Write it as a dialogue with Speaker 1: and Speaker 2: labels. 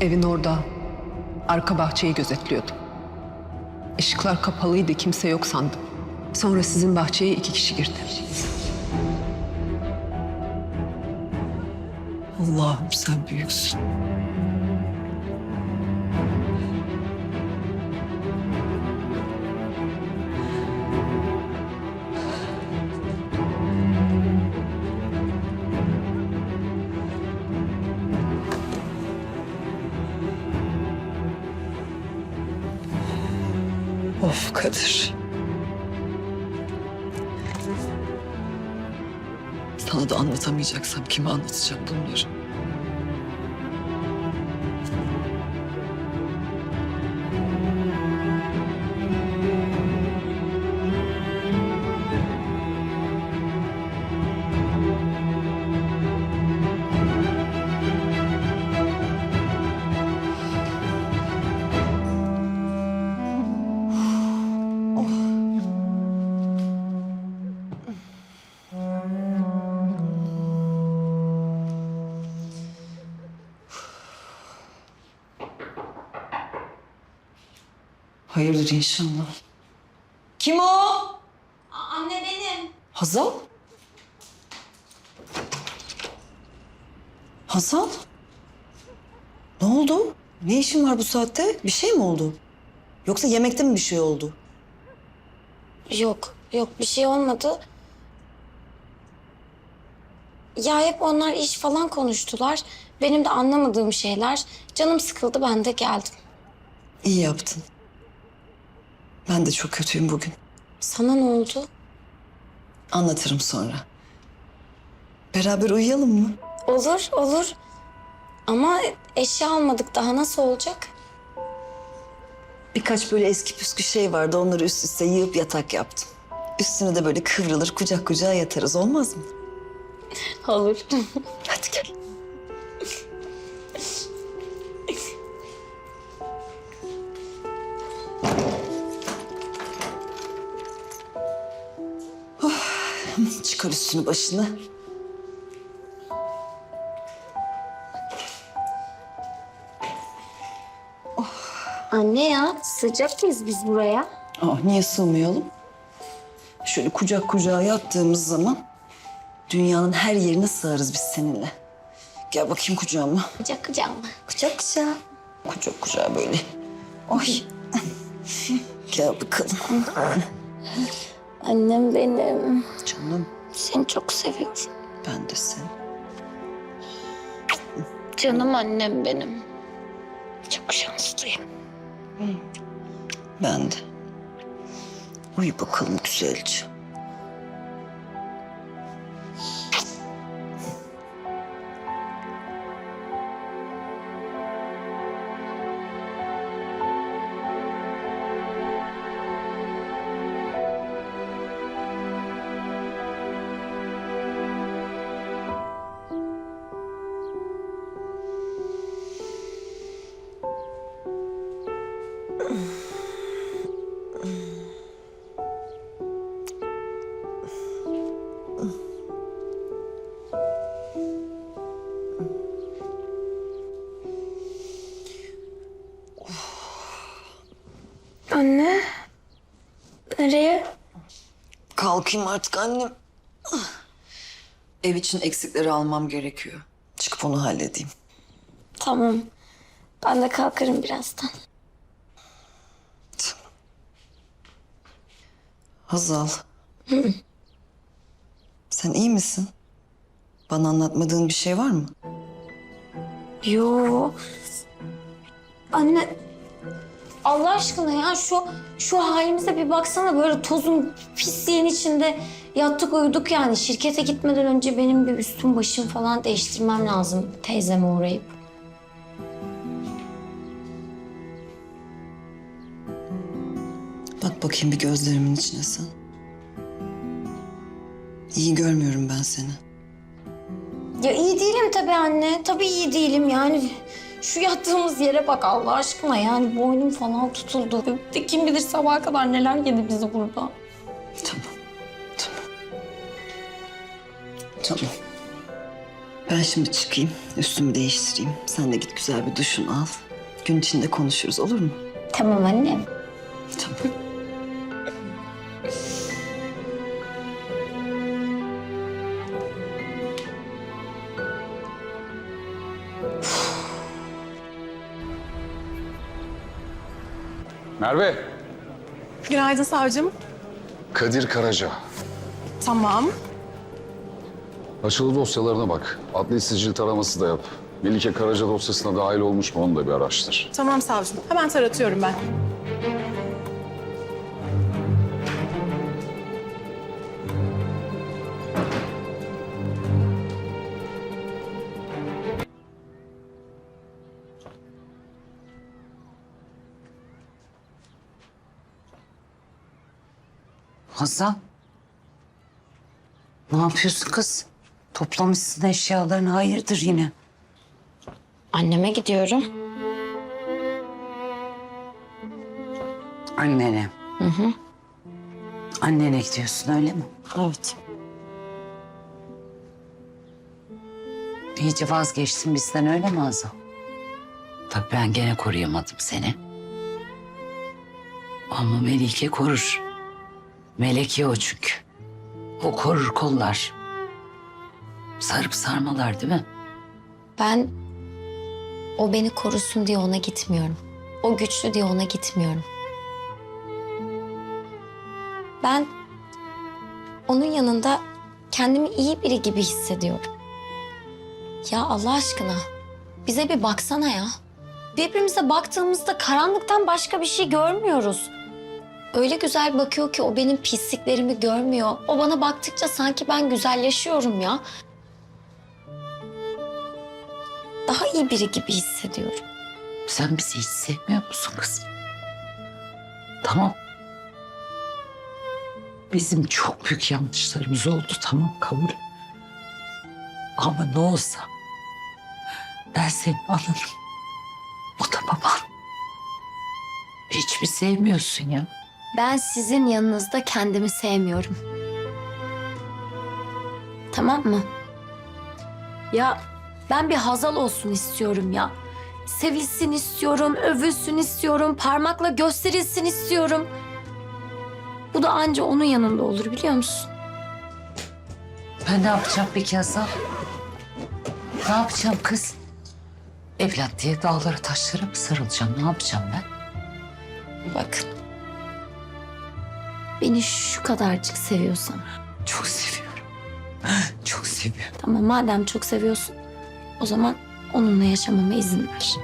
Speaker 1: Evin orada. Arka bahçeyi gözetliyordum. Işıklar kapalıydı, kimse yok sandım. Sonra sizin bahçeye iki kişi girdi.
Speaker 2: Allah'ım sen büyüksün. Of Kadir. Sana da anlatamayacaksam kime anlatacağım bunları? Hayırdır inşallah. Kim o?
Speaker 3: Anne benim.
Speaker 2: Hazal? Hazal? Ne oldu? Ne işin var bu saatte? Bir şey mi oldu? Yoksa yemekte mi bir şey oldu?
Speaker 3: Yok, yok bir şey olmadı. Ya hep onlar iş falan konuştular. Benim de anlamadığım şeyler. Canım sıkıldı ben de geldim.
Speaker 2: İyi yaptın. Ben de çok kötüyüm bugün.
Speaker 3: Sana ne oldu?
Speaker 2: Anlatırım sonra. Beraber uyuyalım mı?
Speaker 3: Olur, olur. Ama eşya almadık daha nasıl olacak?
Speaker 2: Birkaç böyle eski püskü şey vardı. Onları üst üste yığıp yatak yaptım. Üstüne de böyle kıvrılır kucak kucağa yatarız olmaz mı?
Speaker 3: Olur.
Speaker 2: Hadi gel. Çıkar üstünü başını.
Speaker 3: Anne ya sıcak mıyız biz buraya?
Speaker 2: Aa, niye sığmayalım? Şöyle kucak kucağa yattığımız zaman dünyanın her yerine sığarız biz seninle. Gel bakayım kucağıma.
Speaker 3: Kucak kucak mı? Kucak kucak.
Speaker 2: Kucak kucağa böyle. Oy. Gel bakalım.
Speaker 3: Annem benim.
Speaker 2: Canım
Speaker 3: Seni çok seviyorum.
Speaker 2: ben de seni.
Speaker 3: Canım annem benim. Çok şanslıyım.
Speaker 2: Ben de. Uyu bakalım güzelce.
Speaker 3: Nereye?
Speaker 2: Kalkayım artık annem. Ev için eksikleri almam gerekiyor. Çıkıp onu halledeyim.
Speaker 3: Tamam. Ben de kalkarım birazdan.
Speaker 2: Hazal. Sen iyi misin? Bana anlatmadığın bir şey var mı?
Speaker 3: Yo. Anne. Allah aşkına ya şu şu halimize bir baksana böyle tozun pisliğin içinde yattık uyuduk yani. Şirkete gitmeden önce benim bir üstüm başım falan değiştirmem lazım teyzeme uğrayıp.
Speaker 2: Bak bakayım bir gözlerimin içine sen. İyi görmüyorum ben seni.
Speaker 3: Ya iyi değilim tabii anne. Tabii iyi değilim yani. Şu yattığımız yere bak Allah aşkına yani boynum falan tutuldu. De kim bilir sabaha kadar neler yedi bizi burada.
Speaker 2: Tamam. Tamam. Tamam. Ben şimdi çıkayım, üstümü değiştireyim. Sen de git güzel bir duşunu al. Gün içinde konuşuruz olur mu?
Speaker 3: Tamam annem.
Speaker 2: Tamam.
Speaker 4: Merve,
Speaker 5: Günaydın savcım.
Speaker 4: Kadir Karaca.
Speaker 5: Tamam.
Speaker 4: Açılı dosyalarına bak. Adli sicil taraması da yap. Melike Karaca dosyasına dahil olmuş mu onu da bir araştır.
Speaker 5: Tamam savcım. Hemen taratıyorum ben.
Speaker 6: Hazal. Ne yapıyorsun kız? Toplamışsın eşyalarını hayırdır yine?
Speaker 3: Anneme gidiyorum.
Speaker 6: Annene. Hı hı. Annene gidiyorsun öyle mi?
Speaker 3: Evet.
Speaker 6: İyice vazgeçtin bizden öyle mi Hazal? Tabii ben gene koruyamadım seni. Ama Melike korur. Melek ya o çünkü. O korur kollar. Sarıp sarmalar değil mi?
Speaker 3: Ben o beni korusun diye ona gitmiyorum. O güçlü diye ona gitmiyorum. Ben onun yanında kendimi iyi biri gibi hissediyorum. Ya Allah aşkına bize bir baksana ya. Birbirimize baktığımızda karanlıktan başka bir şey görmüyoruz. Öyle güzel bakıyor ki o benim pisliklerimi görmüyor. O bana baktıkça sanki ben güzelleşiyorum ya. Daha iyi biri gibi hissediyorum.
Speaker 6: Sen bizi hiç sevmiyor musun kızım? Tamam. Bizim çok büyük yanlışlarımız oldu tamam kabul. Ama ne olsa ben senin ananım. O da baban. Hiç mi sevmiyorsun ya?
Speaker 3: Ben sizin yanınızda kendimi sevmiyorum. Tamam mı? Ya ben bir Hazal olsun istiyorum ya. Sevilsin istiyorum, övülsün istiyorum, parmakla gösterilsin istiyorum. Bu da anca onun yanında olur biliyor musun?
Speaker 6: Ben ne yapacağım peki Hasan? Ne yapacağım kız? Evlat diye dağlara taşlara mı sarılacağım? Ne yapacağım ben?
Speaker 3: Bakın. Beni şu kadarcık seviyorsan.
Speaker 6: Çok seviyorum. Çok seviyorum.
Speaker 3: Tamam madem çok seviyorsun. O zaman onunla yaşamama izin ver.